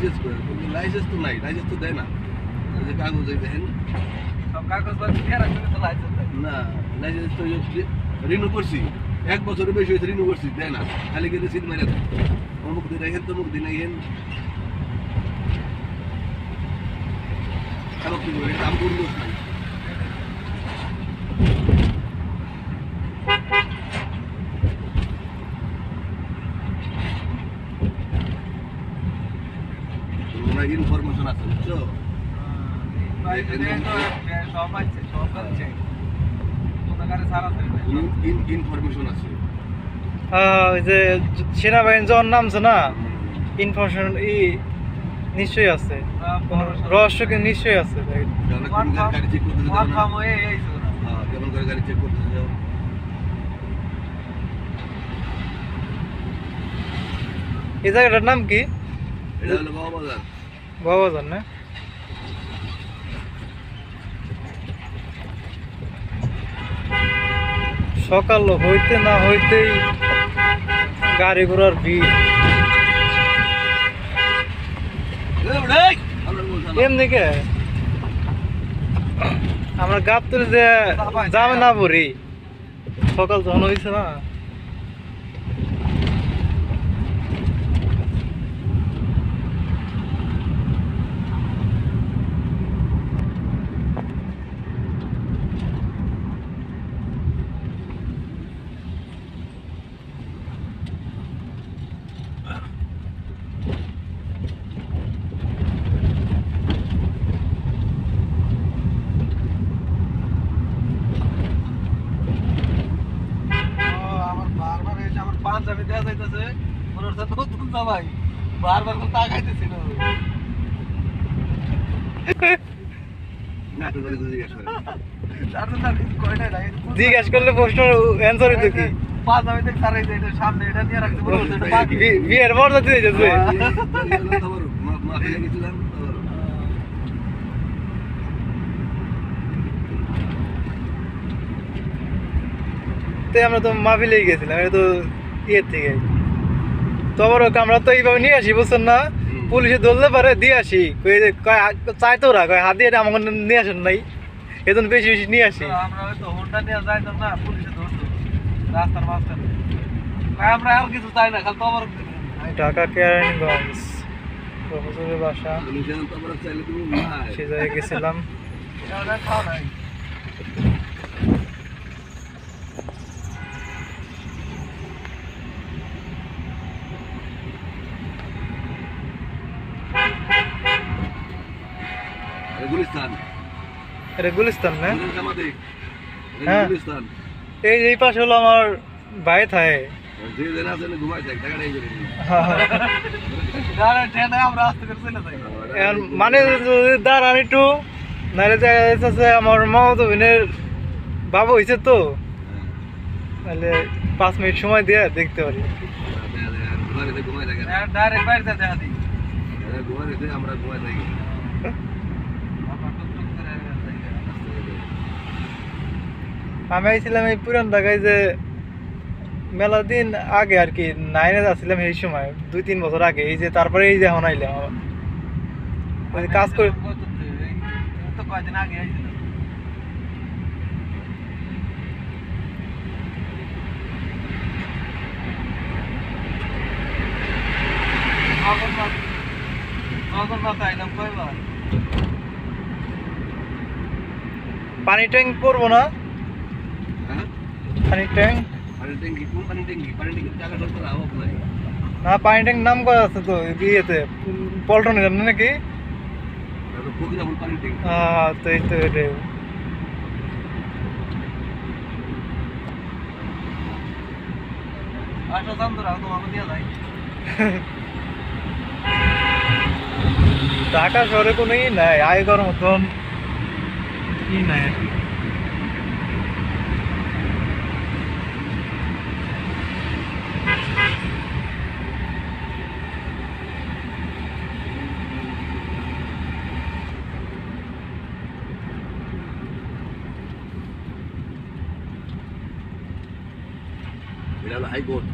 Licence করে licence তো নাই লাইসেন্স তো দেয় না। ওই যে কাগজ এই দেখেন সব কাগজপত্র দিয়ে রাখলে তো লাইসেন্স দেয় না। লাইসেন্স তো রিনিউ করছি। এক বছরের বেশি হয়েছে রিনিউ করছি দেয় না। খালি কিন্তু সিট মেরে দেয়। অমুক দিন আইহেন তমুক দিন আইহেন খারাপ কি করে দাম করব নাই তোমরা ইনফরমেশন আছে বুঝছ সব আছে সব আছে কোনো গাড়ি সারা থাকে ইনফরমেশন আছে ওই যে সেনাবাহিনী যখন নামছে না ইনফরমেশন ই নিশ্চয়ই আছে। রহস্য নিশ্চয়ই আছে ভাই। যারা কোন গাড়ি চেক করতে এই কেমন করে গাড়ি চেক করতে যাও এই জায়গাটার নাম কি বাবাজান না? সকাল হইতে না হইতেই গাড়ি ঘোড়ার ভিড়। এমনি কে? আমরা যে যাবে না বলি সকাল যখন হয়েছে না আমার বারবার এই যে আমার পাঞ্জাবি দেওয়া যাইতেছে মনে হচ্ছে নতুন জামাই। বারবার করে তাকাইতেছি না না তো গাড়ি জিজ্ঞেস করে। তার জন্য আর কিছু কয় নাই, নাই। জিজ্ঞাস করলে প্রশ্ন অ্যান্সার হইতো কি? পাঞ্জাবি দেখে তারাই যে এটা সামনে এটা নিয়ে রাখতে এটা বাকি। বিয়ের পর যাতে যাচ্ছে মা গেছিলাম আমরা তো মাহফিলেই গেছিলাম এটা তো ইয়ের থেকে। তো আবার ওকে আমরা তো এইভাবে নিয়ে আসি বুঝছেন না? পুলিশে ধরলে পারে দিয়ে আসি। চাই তো ওরা কয় হাত দিয়ে আমাকে নিয়ে আসেন নাই। এজন্য বেশি বেশি নিয়ে আসি। আমরা হয়তো হোন্ডা নিয়ে যাইতাম না পুলিশে ধরতো। রাস্তার মাঝখানে। আমরা আর কিছু চাই না খালি ঢাকা কেরানীগঞ্জ প্রফেসরের বাসা। সে জায়গায় গেছিলাম। খাওয়া নাই গুলিস্তান এটা গুলিস্তান না? হ্যাঁ। এই এই পাশে হলো আমার ভাই থাকে। যে দিন আছে ঘুমাই থাক টাকাটা এই করে নিই। গাড়ি ট্রেনে আমরা আস্তে করে চলে যাই। এখন মানে যদি দাঁড়ান একটু নাহলে দেখা যাচ্ছে আমার মামাতো বোনের বাবা হয়েছে তো। হ্যাঁ। তাহলে পাঁচ মিনিট সময় দিয়ে দেখতে পারি। ঘুমাই রেখে আমরা ঘুমাই থাকি আমরা টুকটুক করে যাই। আমি আইছিলাম এই পুরান ঢাকায় যে মেলা দিন আগে আর কি নাইনে যাচ্ছিলাম এই সময় দুই তিন বছর আগে এই যে তারপরে এই যে এখন আইলাম আবার। ওই কাজ করে কত তো এই এই তো কয়দিন আগে আইছিলাম জগন্নাথ জগন্নাথ আইলাম কয়বার পানি ট্যাঙ্ক করব না হ্যাঁ পানি ট্যাঙ্ক? পানি ট্যাঙ্কি কোন পানি ট্যাঙ্কি পানি ট্যাঙ্কি টাকা সরকার আহ্বান নাই না পানি ট্যাঙ্ক নাম করা আছে তো ইয়েতে পল্টনের জন্য নাকি? আহ, তো এই তো এটাই। আচ্ছা দাম তো রাখো তোমাকে দিয়ে যাই। ঢাকা শহরে কোনো ই নাই আয় করার মতন ই নাই আর কি। এটা হলো হাইকোর্ট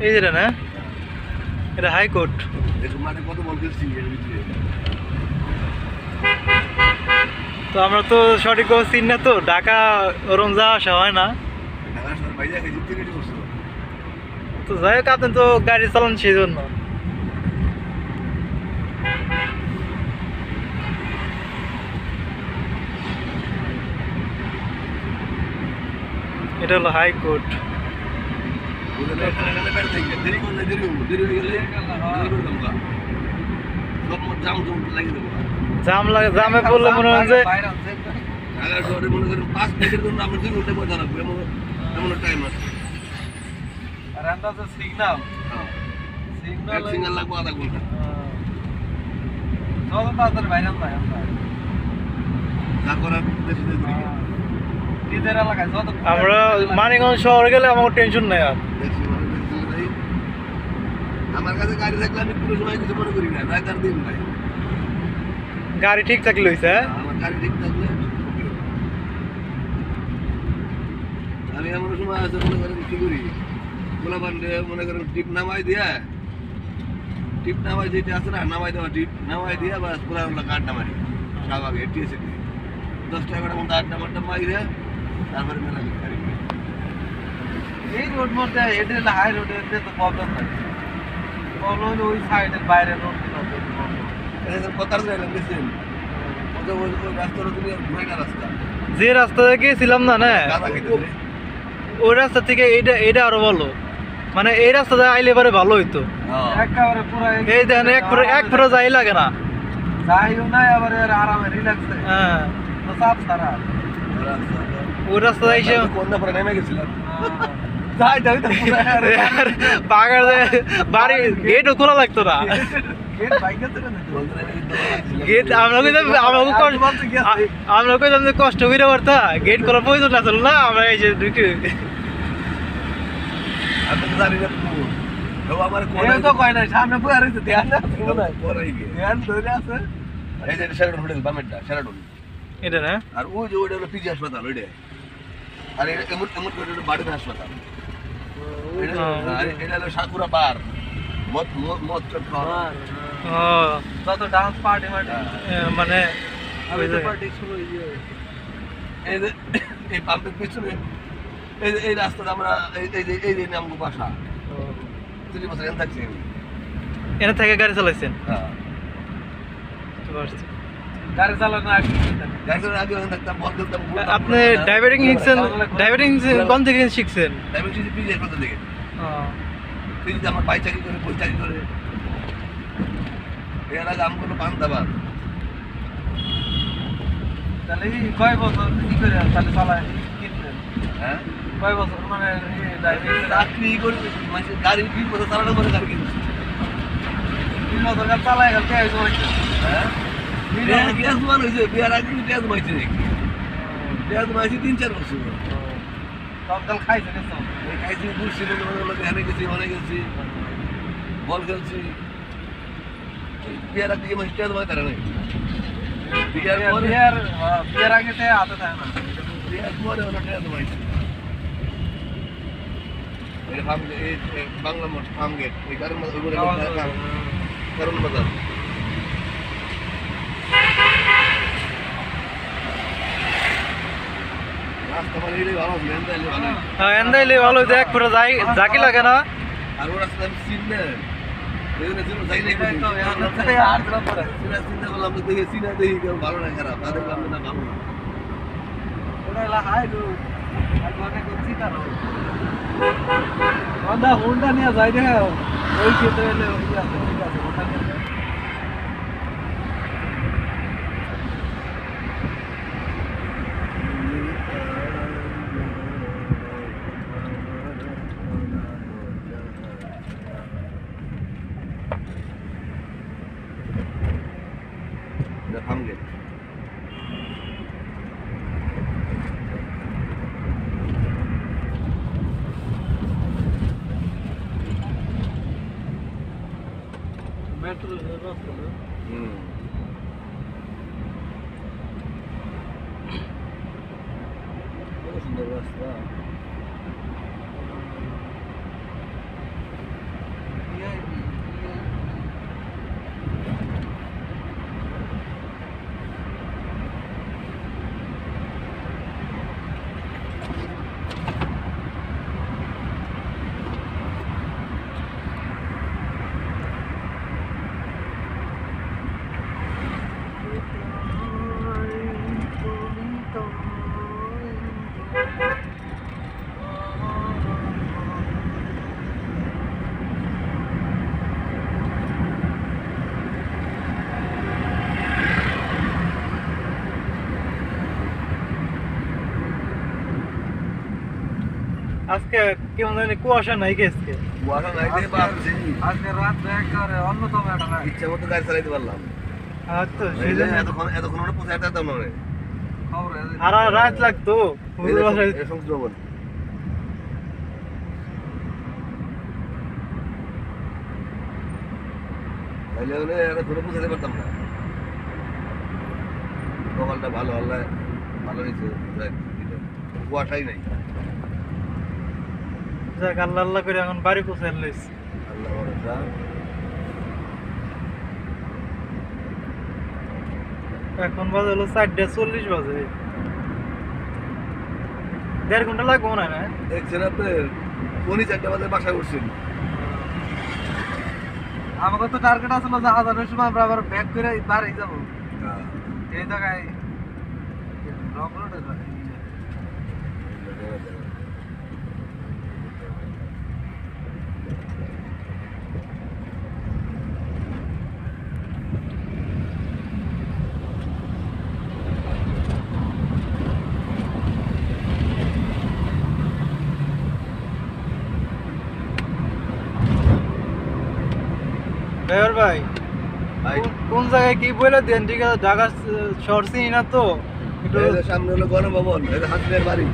এই যেটা না? এটা হাইকোর্ট মাঠে কত বল তো আমরা তো সঠিক কোনো চিন না তো ঢাকা ওরম যাওয়া আসা হয় না। তো যাই হোক আপনি তো গাড়ি চালান সেই জন্য এটা হলো হাইকোর্ট ওদের এখানে এখানে বেড়ে থেকে দেরি করলে দেরি হব দেরি হয়ে গেলে দেরি করে দেবো গা। সব মোট জাম লাগে জামে পড়লে মনে হয় যে মনে করেন পাঁচ মিনিটের জন্য আমার দুই ঘণ্টা বসে রাখব এমন এমন টাইম আছে আর হ্যাঁ। লাগবো আধা ঘণ্টা তাড়াতাড়ি বাইরে আমরা যা করার দেশে করি। নিজের এলাকায় যত আমরা মানিকগঞ্জ শহরে গেলে আমার টেনশন নাই আর। আমার কাছে গাড়ি থাকলে আমি কোনো সময় কিছু মনে করি না রাত আর দিন নাই। গাড়ি ঠিক থাকলে হয়েছে হ্যাঁ? আমার গাড়ি ঠিক থাকলে আমি এমন সময় আছে মনে করেন কি করি? গোলা বান্ডে মনে করেন টিপ নামাই দিয়া টিপ নামাই যেটা আছে না নামাই দেওয়া টিপ নামাই দিয়া বা পুরা আড্ডা মারি। শাহবাগে এটিএসে দিয়ে দশ টাকার মধ্যে আড্ডা মাড্ডা মারি দেয়া তারপরে মেলা এই রোড মধ্যে এটা হলো হাই রোড এতে তো প্রবলেম নাই প্রবলেম হলো ওই সাইডের বাইরে রোড এটা যাইলাম দেখছেন ওই ওই ওই রাস্তাটা তুমি ঘুরে না রাস্তা। যে রাস্তা থেকে গেছিলাম না না? ওই রাস্তা থেকে এইটা এইটা আরও ভালো। মানে এই রাস্তাতে আইলে পরে ভালো হইতো। হ্যাঁ। এই দেখেন এক ফুটো এক ফুটো যাই লাগে না। যাইও না আবার আরামে রিল্যাক্সে হ্যাঁ। তো সাপ সারা ওই এসে পরে নেমে গেছিলাম। বাড়ি গেটও খোলা লাগতো না। গেট আমরা কষ্ট আমরা কইতাম যে কষ্ট করে করতা গেট খোলা প্রয়োজন না না আমরা এই যে শেরাটন এটা না? আর ওই যে ওইটা হলো পিজি হাসপাতাল ওইটা আর এটা এমন এমন করে বাড়িতে হাসপাতাল এটা হলো সাকুরা বার মদ মদ- যত ডান্স পার্টি মানে আমি ওই তো যে- পার্টি শুরু ইয়ে এই পাম্পের পিছনে এই এই রাস্তাটা আমরা এই যে এই যে নামগো বাসা। তিরিশ বছর এখানে থাকছি এনে থেকে গাড়ি চালাইছেন? হ্যাঁ। বুঝতে পারছি। গাড়ি চালানো আগে গাড়ি চালানোর আগে থাকতাম বল খেলতাম আপনি ড্রাইভারিং শিখছেন ড্রাইভারিং কোন থেকে শিখছেন? ড্রাইভিং শিখছি পিজি হাসপাতাল থেকে পিজিতে আমার ভাই চাকরি করে বই চাকরি করে। এর আগে আমি কোনো পান দাবার তাহলে কয় বছর কি করে তাহলে চালায় কিনলেন হ্যাঁ? কয় বছর? মানে ড্রাইভিং চাকরি করে মানে গাড়ি বিশ বছর চালানোর পরে গাড়ি কিনছি। তিন বছর চালায় গেল কে হ্যাঁ? গ্যাস মান হয়েছে বিয়ার আগে গ্যাস মাইছে নাকি গ্যাস মাইছে তিন চার বছর তৎকাল খাইছে নিছো এই খাইছি ঘুরছি লোকে হেনে গেছি অনেক গেছি বল খেলছি বিয়ার আগে মাইছে গ্যাস মাই তারা নাই বিয়ার পরে বিয়ার বিয়ার আগে তে হাতে থাকে না বিয়ার পরে ওরা গ্যাস মাইছে এই ফার্ম এই এই বাংলা মোট ফার্ম গেট এই কারণ কারণ বাজার রাস্তা মানে এটাই ভালো হ্যাঁ হইতো এক ফুটো যাই জাকি লাগে না। আর ওর আমি চিন না ভালো না খারাপ তাদের না ভালো না হলো হাই হোন্ডা নিয়ে যাই রে ওই ক্ষেত্রে এলে ওই আছে ঠিক আছে ওটা নিয়ে যাই। এটা ফার্ম গেট মেট্রো রাস্তা না হুম কত সুন্দর রাস্তা আজকে কেমন জানি কুয়াশা নাই কি আজকে। কুয়াশা নাই দিয়ে আজকে রাত একেবারে অন্যতম একটা রাত। ইচ্ছা মতো গাড়ি চালাইতে পারলাম। আর তো সেই এই যে জন্য এতক্ষণ এতক্ষণ আমরা পৌঁছে যেতাম না খবর আর আর রাত লাগতো সমুদ্র তাইলে হলে এত ঘুরে পৌঁছাতে পারতাম না। কপালটা ভালো আল্লাহ ভালো হয়েছে কুয়াশাই নাই। যাক আল্লাহ আল্লাহ করে এখন বাড়ি পৌঁছে ভরসা এখন বাজে হলো চারটে চল্লিশ বাজে। দেড় ঘণ্টা লাগবো না না? দেখছেন আপনি? পনি চারটা বাজে বাসায় উঠছেন। আমাকে তো টার্গেট আসলো যে হাজারের সময় আমরা আবার ব্যাক করে বাড়ি যাব। এই জায়গায় রোডে ড্রাইভার ভাই ভাই। কোন- জায়গায় কি বলে দেন? ঠিক আছে ঢাকা শহর চিনি না তো। একটু সামনে হলো গণভবন হাসনের বাড়ি।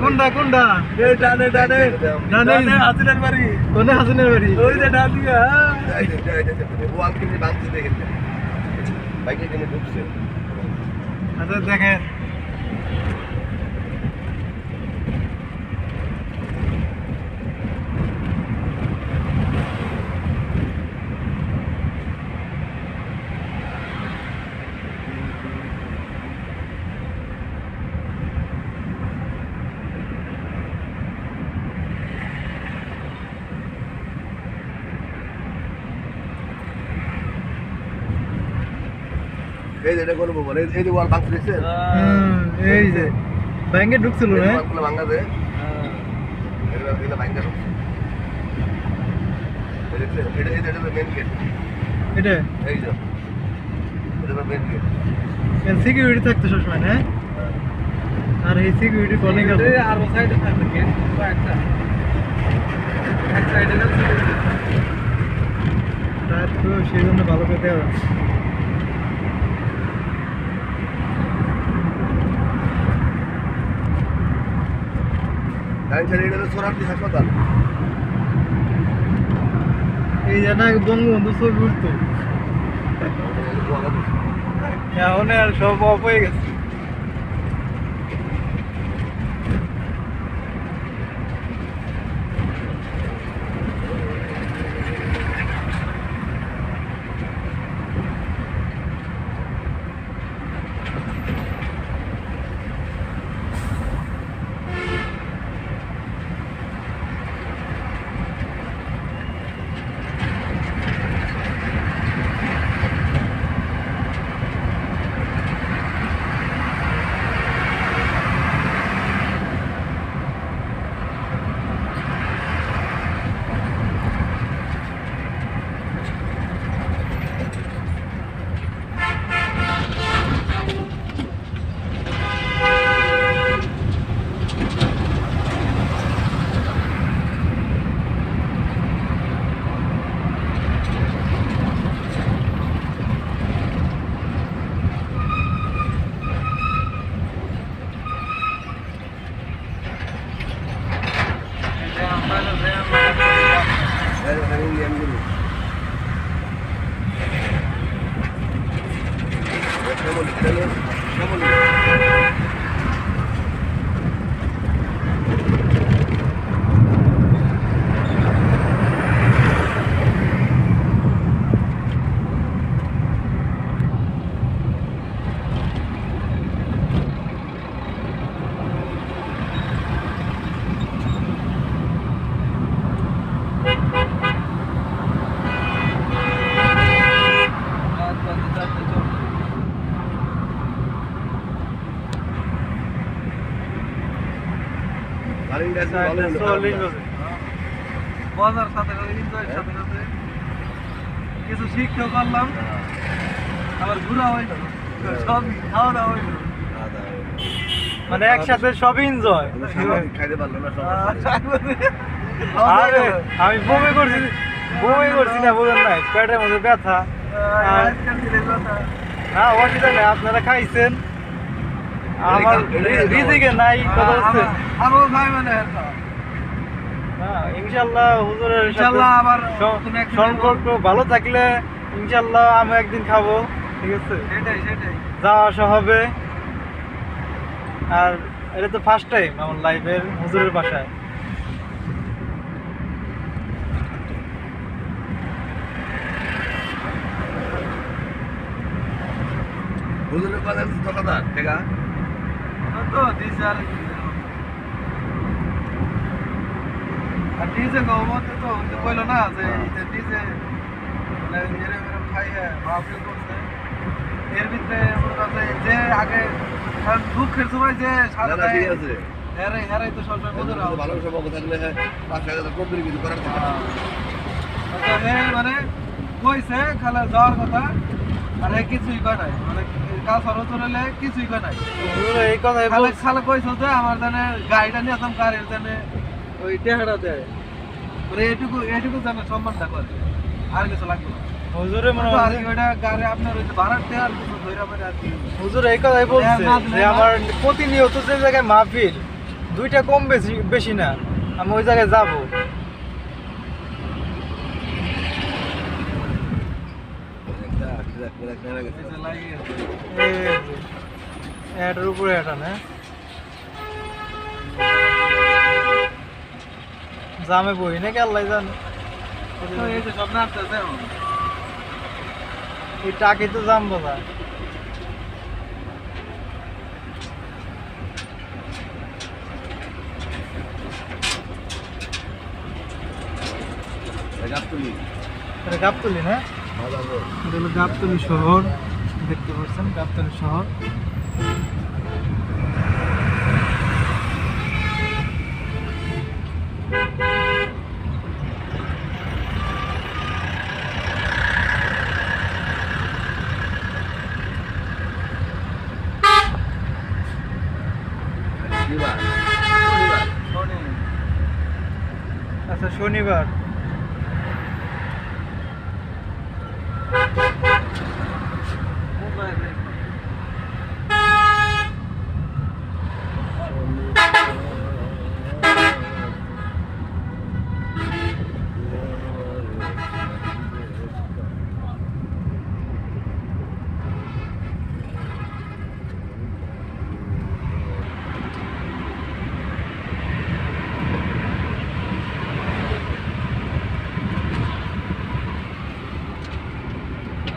কোনটা কোনটা? ডানে ডানে। ডানে। হাসিনের বাড়ি। কোনে হাসিনের বাড়ি? ওই যে ডান দিকে হ্যাঁ। ওয়াল কিনে ভাঙছে দেখেন। বাইকে কিনে ঢুকছে। আচ্ছা দেখেন। এটা গণভবন এই এই যে ওয়াল ভাঙছে দেখছেন? হুম, এই যে। ব্যাংকে ঢুকছিল না? ওয়ালগুলো ভাঙা এগুলো এগুলো ঢুকছে দেখছেন? এটা এটা মেন গেট এটা? এই যে। এটা মেন গেট সিকিউরিটি থাকতো সবসময় না? আর এই সিকিউরিটি কলিং আর ও সাইডে থাকবে গেট একটা এক সাইডে তার তো সেই জন্য ভালো করে দেওয়া ডাইন সাইডে এটা হলো হাসপাতাল এই জানা বঙ্গবন্ধু ছবি উঠতো। এখন আর সব অফ হয়ে গেছে ইন্ডিয়ানগুলো কেমন কেমন কেমন ভালো চল্লিশ বছর মজার সাথে সাথে এনজয়ের সাথে সাথে কিছু শিখতেও পারলাম আবার ঘোরা হইল সবই খাওয়া দাওয়া হইল মানে একসাথে সবই এনজয় সাংবাদিক খাইতে পারল না আরে আমি বমি করছি বমি করছি না বলেন নাই। পেটের মধ্যে ব্যথা। না অসুবিধা নেই আপনারা খাইছেন। আমার রিজিকে নাই কথা হচ্ছে। আমার ভাই মানে না হুজুরের সাথে আবার স- তুমি একদিন সম্পর্ক ভালো থাকলে ইনশাল্লাহ আমি একদিন খাব ঠিক আছে? সেটাই সেটাই। যাওয়া আসা হবে। আর এটা তো ফার্স্ট টাইম আমার লাইফের হুজুরের বাসায়। হুজুরের কথা তো কথা। ঠেকা তো দিছে আর ডিজে গহমতে তো ওই যে কইলো না যে এই যে ডিজে এরম এরম খাই হ্যাঁ মাহফিল করছে। এর ভিতরে মনে যে আগে দুঃখের সময় যে দাদা ঠিক আছে। হেরে হেরাই তো সবসময় মধুর হুজুরের ভালো সম্পর্ক থাকলে হ্যাঁ পাঁচ হাজার টাকা কিছু করার আচ্ছা, মানে কইছে খালে যাওয়ার কথা আর কিছুই কয় নাই। মানে কাজ খরচ হলে কিছুই কয় নাই। এই কথাই খালে কইছো যে আমার জানে গাড়িটা নিয়ে আসলাম গাড়ির জানে ওই দেয়। মানে এটুকু এটুকু জানে সম্মানটা করে। আর কিছু লাগবে হুজুরে মনে হয় ওইটা গাড়ি আপনার ওই ভাড়ার টেহার কিছু ধৈরা মানে আর হুজুর এই কথাই বলছে যে। আমার প্রতিনিয়ত যে জায়গায় মাহফিল দুইটা কম বেশি বেশি না। আমি ওই জায়গায় যাব একটা একটা একটা নেমে গেছে এই যে লাগিয়ে এই যে, এটার উপরে এটা না? জামে বই নাকি আল্লাহ জানে? এই টাকি তো জাম বোঝা গাবতলি। না ভালো ভালো এটা হলো গাবতলি শহর দেখতে পাচ্ছেন গাবতলি শহর শনিবার শনিবার শোনে। আচ্ছা শনিবার কোথায় রে?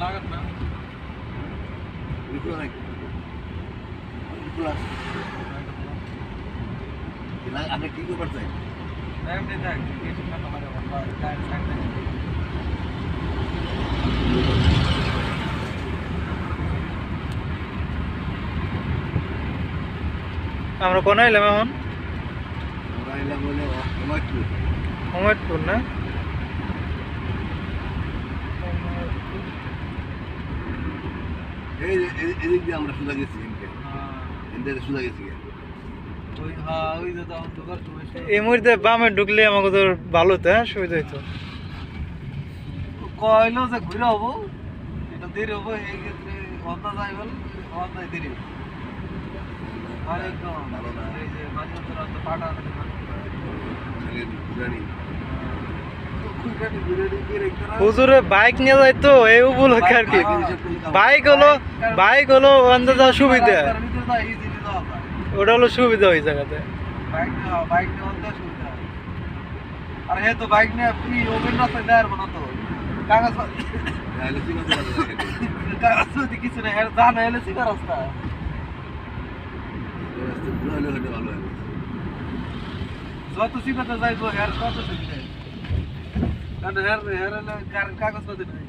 লাগাত না বিপুল নাকি বিপুল আছে না আপনি কি করতে চাই আমরা কোন এলাম এখন? বলে না? এই এদিক দিয়ে আমরা সোজা গেছি এদিকে সোজা গেছি। এই মুহূর্তে বামে ঢুকলে আমাকে তো ভালো হতো হ্যাঁ? সুবিধা হইতো। কইলো যে ঘুরে হব এটা দেরি হব এই ক্ষেত্রে অন্ধা যাই বল অন্ধায় দেরি। হুজুরে বাইক নিয়ে যায় তো এই উপলক্ষে আর কি। বাইক হলো বাইক হলো অন্তত সুবিধা রাস্তার ভিতরে তো easily যাওয়া যায়। ওটা হলো সুবিধা ওই জায়গাতে। বাইক নিয়ে সুবিধা। আর হে তো বাইক না তো। কাগজ কিছু এলে সিধা রাস্তা। যত সিধাতে যাইবো হের তত সুবিধা। কারণ হের হলে কাগজ নাই।